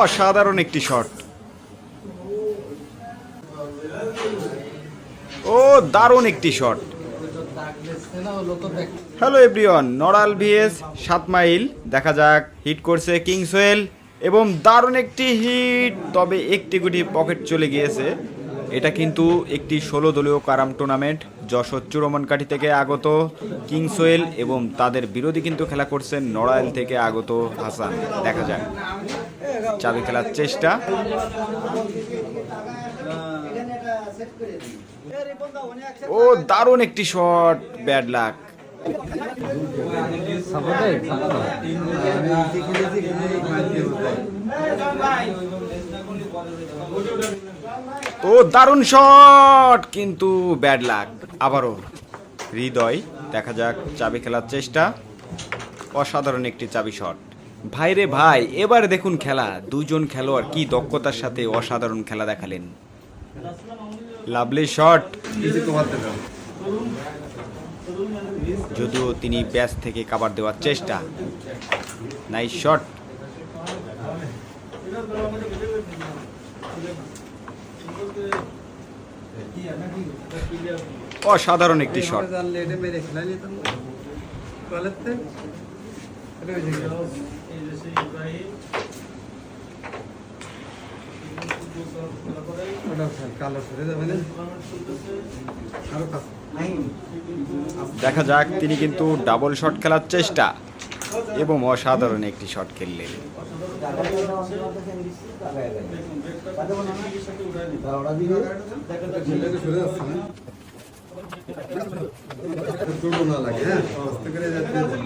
অসাধারণ একটি শট। ও, দারুণ একটি shot. Hello everyone Narail vs, সাত মাইল। দেখা যাক, হিট করছে কিংসওয়েল এবং দারুণ একটি হিট, তবে একটি গুটি পকেট চলে গিয়েছে। এটা কিন্তু একটি ষোলো দলীয় কারাম টুর্নামেন্ট যশোর চুরমনকাঠি থেকে আগত কিংসওয়েল এবং তাদের বিরোধী কিন্তু খেলা করছেন নড়াইল থেকে আগত হাসান। দেখা যাক। চাবি খেলার চেষ্টা। ও, দারুণ একটি শট ব্যাড লাক ও দারুণ শট, কিন্তু ব্যাড লাক। আবারও হৃদয়, দেখা যাক চাবি খেলার চেষ্টা। অসাধারণ একটি চাবি শট। ভাই রে ভাই, এবার দেখুন খেলা। দুজন খেলোয়াড় কি দক্ষতার সাথে অসাধারণ খেলা দেখালেন। Lovely shot. যদিও তিনি ব্যাস থেকে কাবার দেওয়ার চেষ্টা। Nice shot. অসাধারণ একটি শট দেখা যাক তিনি কিন্তু ডাবল শট খেলার চেষ্টা। এবং অসাধারণ একটি শট খেললেন যাচ্ছে না দুটো না লাগে হ্যাঁ আস্তে করে যাচ্ছে আমরা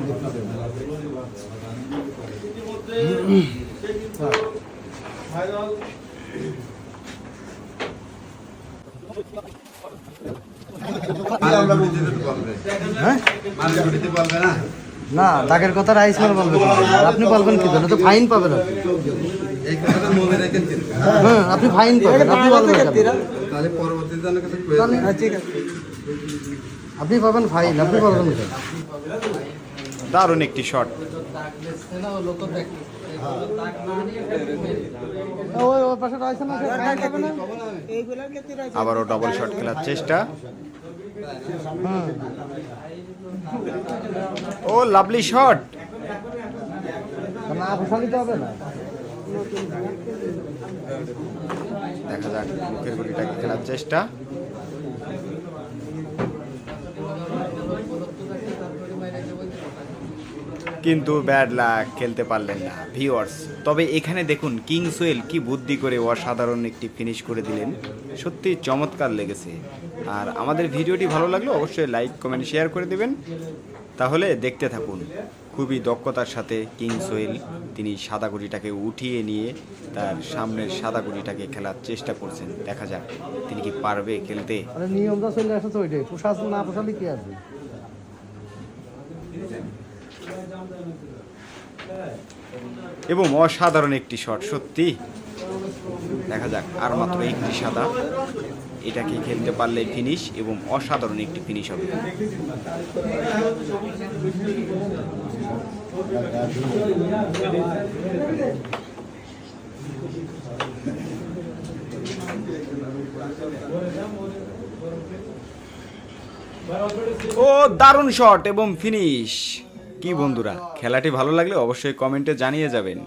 বুঝতে তো পারবে হ্যাঁ মাঝে ঘুরিতে পারবে না না দাগের কথা রাইস মার বলবে আপনি বলবেন কি জন্য? তো ফাইন পাবেন আপনি। হ্যাঁ আপনি ফাইন পাবেন আপনি বলবেন আপনি পাবেন ফাইন আপনি বলবেন? দারুণ একটি শট পাবে না? আবারও ডবল শট খেলার চেষ্টা। ও লাভলি শট দেখা যাক মুখের গুলিটাকে খেলার চেষ্টা। কিন্তু ব্যাড লাক খেলতে পারলেন না ভিওয়ার্স তবে এখানে দেখুন কিংসওয়েল কি বুদ্ধি করে অসাধারণ একটি ফিনিশ করে দিলেন। সত্যি চমৎকার লেগেছে। আর আমাদের ভিডিওটি ভালো লাগলে অবশ্যই লাইক কমেন্ট শেয়ার করে দেবেন। তাহলে দেখতে থাকুন, খুবই দক্ষতার সাথে কিংসওয়েল তিনি সাদা গুটিটাকে উঠিয়ে নিয়ে তার সামনের সাদা গুটিটাকে খেলার চেষ্টা করছেন। দেখা যাক, তিনি কি পারবে খেলতে? নিয়মটা চলে ওইটাই। না কি এবং অসাধারণ একটি শট সত্যি। দেখা যাক, আর মাত্র একটি সাদা। এটাকে খেলতে পারলে ফিনিশ এবং অসাধারণ একটি ফিনিশ হবে। ও, দারুণ শট এবং ফিনিশ কি বন্ধুরা? খেলাটি ভালো লাগলে অবশ্যই কমেন্টে জানিয়ে যাবেন।